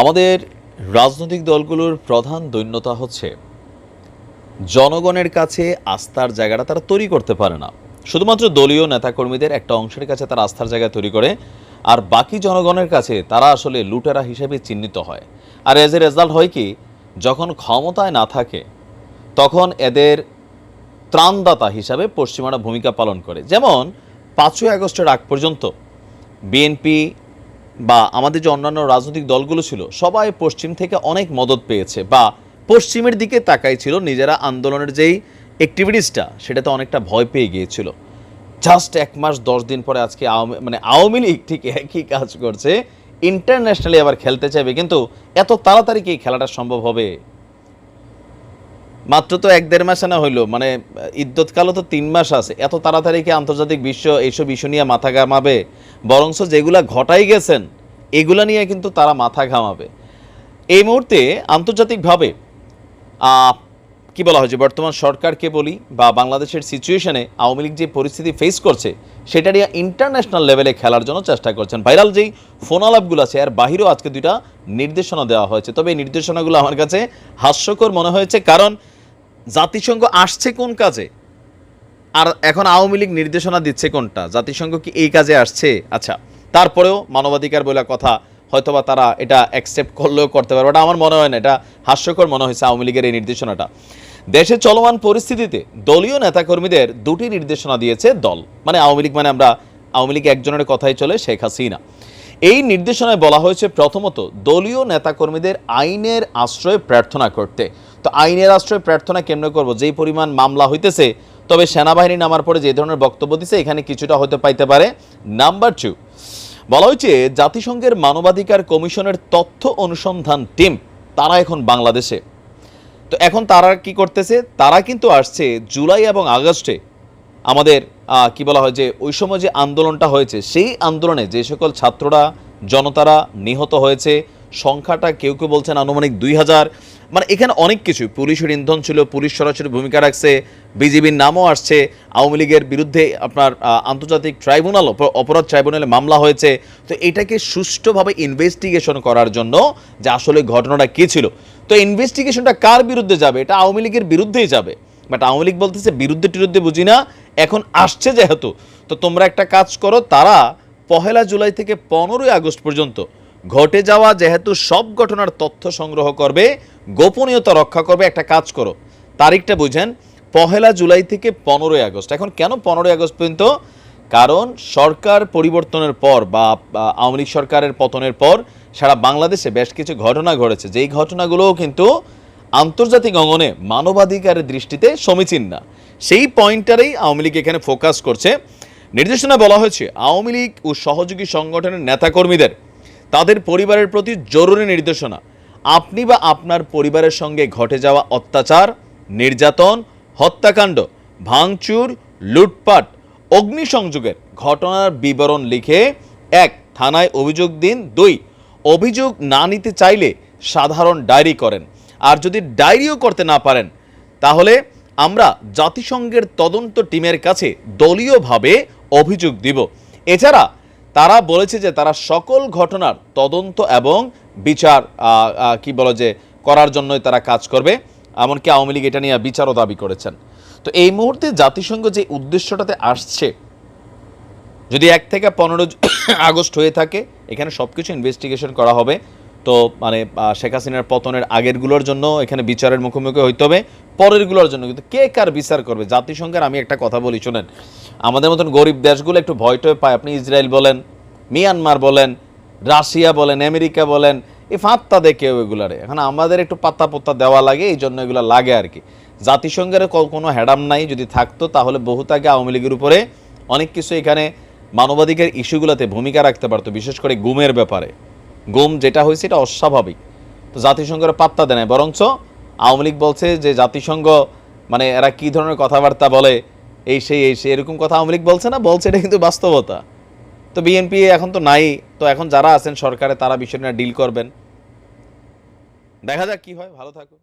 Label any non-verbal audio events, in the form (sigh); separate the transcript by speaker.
Speaker 1: আমাদের রাজনৈতিক দলগুলোর প্রধান দৈন্যতা হচ্ছে, জনগণের কাছে আস্থার জায়গাটা তারা তৈরি করতে পারে না। শুধুমাত্র দলীয় নেতাকর্মীদের একটা অংশের কাছে তারা আস্থার জায়গা তৈরি করে, আর বাকি জনগণের কাছে তারা আসলে লুটেরা হিসেবে চিহ্নিত হয়। আর এজ এ রেজাল্ট হয় কি, যখন ক্ষমতায় না থাকে, তখন এদের ত্রাণদাতা হিসাবে পশ্চিমারা ভূমিকা পালন করে। যেমন পাঁচই আগস্টের আগ পর্যন্ত, বিএনপি বা আমাদের যে অন্যান্য রাজনৈতিক দলগুলো ছিল, সবাই পশ্চিম থেকে অনেক মদত পেয়েছে বা পশ্চিমের দিকে তাকাই ছিল নিজেরা আন্দোলনের যেই অ্যাক্টিভিটিসটা সেটাতে অনেকটা ভয় পেয়ে গিয়েছিল। জাস্ট এক মাস, দশ দিন পরে আজকে আওয়ামী মানে আওয়ামী লীগ ঠিক একই কাজ করছে। ইন্টারন্যাশনালি আবার খেলতে চাইবে, কিন্তু এত তাড়াতাড়ি কি খেলাটা সম্ভব হবে? মাত্র তো এক দেড় মাস না হইল মানে ইদ্যৎকালও তো তিন মাস আছে। এত তাড়াতাড়ি কি আন্তর্জাতিক বিশ্ব এইসব ইস্যু নিয়ে মাথা ঘামাবে? বরংস যেগুলা ঘটাই গেছেন, এগুলা নিয়ে কিন্তু তারা মাথা ঘামাবে। এই মুহূর্তে আন্তর্জাতিকভাবে কি বলা হয় যে বর্তমান সরকারকে বলি বা বাংলাদেশের সিচুয়েশনে আওয়ামী লীগ যে পরিস্থিতি ফেস করছে, সেটা নিয়ে ইন্টারন্যাশনাল লেভেলে খেলার জন্য চেষ্টা করছেন। ভাইরাল যেই ফোন আলাপগুলো আছে, এর বাহিরেও আজকে দুইটা নির্দেশনা দেওয়া হয়েছে। তবে এই নির্দেশনাগুলো আমার কাছে হাস্যকর মনে হয়েছে। কারণ জাতিসংঘ আসছে কোন কাজে? আর এখন আওয়ামী লীগ নির্দেশনা দিচ্ছে কোনটা? জাতিসংঘ কি এই কাজে আসছে? আচ্ছা তারপরেও মানবাধিকার বলে কথা হয়তোবা তারা এটা অ্যাকসেপ্ট করলেও করতে পারবে এটা আমার মনে হয় না, এটা হাস্যকর মনে হয়েছে আওয়ামী লীগের এই নির্দেশনাটা। দেশে চলমান পরিস্থিতিতে দলীয় নেতাকর্মীদের দুটি নির্দেশনা দিয়েছে দল। মানে আওয়ামী লীগ মানে আমরা, আওয়ামী লীগ একজনের কথাই চলে, শেখ হাসিনা। এই নির্দেশনায় বলা হয়েছে প্রথমত দলীয় নেতাকর্মীদের আইনের আশ্রয় প্রার্থনা করতে। তো আইনের আশ্রয় প্রার্থনা কেমনে করব? যেই পরিমাণ মামলা হইতেছে, তবে সেনাবাহিনী নামার পরে যে ধরনের বক্তব্য দিছে, এখানে কিছুটা হতে পাইতে পারে। নাম্বার টু বলা হয়েছে, জাতিসংঘের মানবাধিকার কমিশনের তথ্য অনুসন্ধান টিম, তারা এখন বাংলাদেশে। তো এখন তারা কি করতেছে? তারা কিন্তু আসছে জুলাই এবং আগস্টে আমাদের কি বলা হয় যে, ওই সময় যে আন্দোলনটা হয়েছে, সেই আন্দোলনে যে সকল ছাত্ররা, জনতারা নিহত হয়েছে, সংখ্যাটা কেউ কেউ বলছেন আনুমানিক দুই হাজার। মানে এখানে অনেক কিছু। পুলিশের ইন্ধন ছিল, পুলিশ সরাসরি ভূমিকা রাখছে, বিজিবির নামও আসছে, আওয়ামী লীগের বিরুদ্ধে আপনার আন্তর্জাতিক ট্রাইব্যুনাল অপ- অপরাধ ট্রাইব্যুনালে মামলা হয়েছে। তো এটাকে সুষ্ঠুভাবে ইনভেস্টিগেশন করার জন্য যে আসলে ঘটনাটা কী ছিল। তো ইনভেস্টিগেশনটা কার বিরুদ্ধে যাবে? এটা আওয়ামী লীগের বিরুদ্ধেই যাবে। বাট আওয়ামী লীগ বলতেছে, বিরুদ্ধে টিরুদ্ধে বুঝি না, এখন আসছে যেহেতু। তো তোমরা একটা কাজ করো, তারা পহেলা জুলাই থেকে পনেরোই আগস্ট পর্যন্ত ঘটে যাওয়া যেহেতু সব ঘটনার তথ্য সংগ্রহ করবে, গোপনীয়তা রক্ষা করবে, একটা কাজ করো। তারিখটা বুঝেন, পহেলা জুলাই থেকে পনেরোই আগস্ট। এখন কেন পনেরোই আগস্ট পর্যন্ত? কারণ সরকার পরিবর্তনের পর বা আওয়ামী লীগ সরকারের পতনের পর সারা বাংলাদেশে বেশ কিছু ঘটনা ঘটেছে। যেই ঘটনাগুলোও কিন্তু আন্তর্জাতিক অঙ্গনে মানবাধিকারের দৃষ্টিতে সমীচীন না। সেই পয়েন্টটারেই আওয়ামী লীগ এখানে ফোকাস করছে। নির্দেশনা বলা হয়েছে, আওয়ামী লীগ ও সহযোগী সংগঠনের নেতাকর্মীদের তাদের পরিবারের প্রতি জরুরি নির্দেশনা। আপনি বা আপনার পরিবারের সঙ্গে ঘটে যাওয়া অত্যাচার, নির্যাতন, হত্যাকাণ্ড, ভাঙচুর, লুটপাট, অগ্নিসংযোগের ঘটনার বিবরণ লিখে এক, থানায় অভিযোগ দিন। দুই, অভিযোগ না নিতে চাইলে সাধারণ ডায়েরি করেন। আর যদি ডায়েরিও করতে না পারেন, তাহলে আমরা জাতিসংঘের তদন্ত টিমের কাছে দলীয়ভাবে অভিযোগ দিব। এছাড়া তারা বলেছে যে তারা সকল ঘটনার তদন্ত এবং বিচার কি বলে যে করার জন্যই তারা কাজ করবে। এমনকি আওয়ামী লীগ এটা নিয়ে বিচারও দাবি করেছেন। তো এই মুহূর্তে জাতিসংঘ যে উদ্দেশ্যটাতে আসছে, যদি এক থেকে পনেরো (coughs) আগস্ট হয়ে থাকে, এখানে সব কিছু ইনভেস্টিগেশন করা হবে। তো মানে শেখ হাসিনার পতনের আগেরগুলোর জন্য এখানে বিচারের মুখোমুখি হইতে হবে, পরেরগুলোর জন্য। কিন্তু কে কার বিচার করবে? জাতিসংঘের আমি একটা কথা বলি, শোনেন। আমাদের মতন গরিব দেশগুলো একটু ভয় টয় পায়। আপনি ইসরায়েল বলেন, মিয়ানমার বলেন, রাশিয়া বলেন, আমেরিকা বলেন, এই ফাঁত্তা দেখে ওইগুলারে। এখন আমাদের একটু পাত্তা পত্তা দেওয়া লাগে, এই জন্য এগুলো লাগে আর কি। জাতিসংঘের কোনো হ্যাডাম নাই, যদি থাকতো তাহলে বহুত আগে আওয়ামী লীগের উপরে অনেক কিছু এখানে মানবাধিকার ইস্যুগুলোতে ভূমিকা রাখতে পারতো, বিশেষ করে গুমের ব্যাপারে। গুম যেটা হয়েছে এটা অস্বাভাবিক। তো জাতিসংঘের পাত্তা দেয় বরঞ্চ আওয়ামী লীগ বলছে যে জাতিসংঘ মানে এরা কি ধরনের কথাবার্তা বলে এই সেই এই সেই, এরকম কথা আওয়ামী লীগ বলছে না? বলছে এটা কিন্তু বাস্তবতা। তো বিএনপি এখন তো নাই, তো এখন যারা আছেন সরকারে তারা বিষয় নিয়ে ডিল করবেন। দেখা যাক কি হয়, ভালো থাকুন।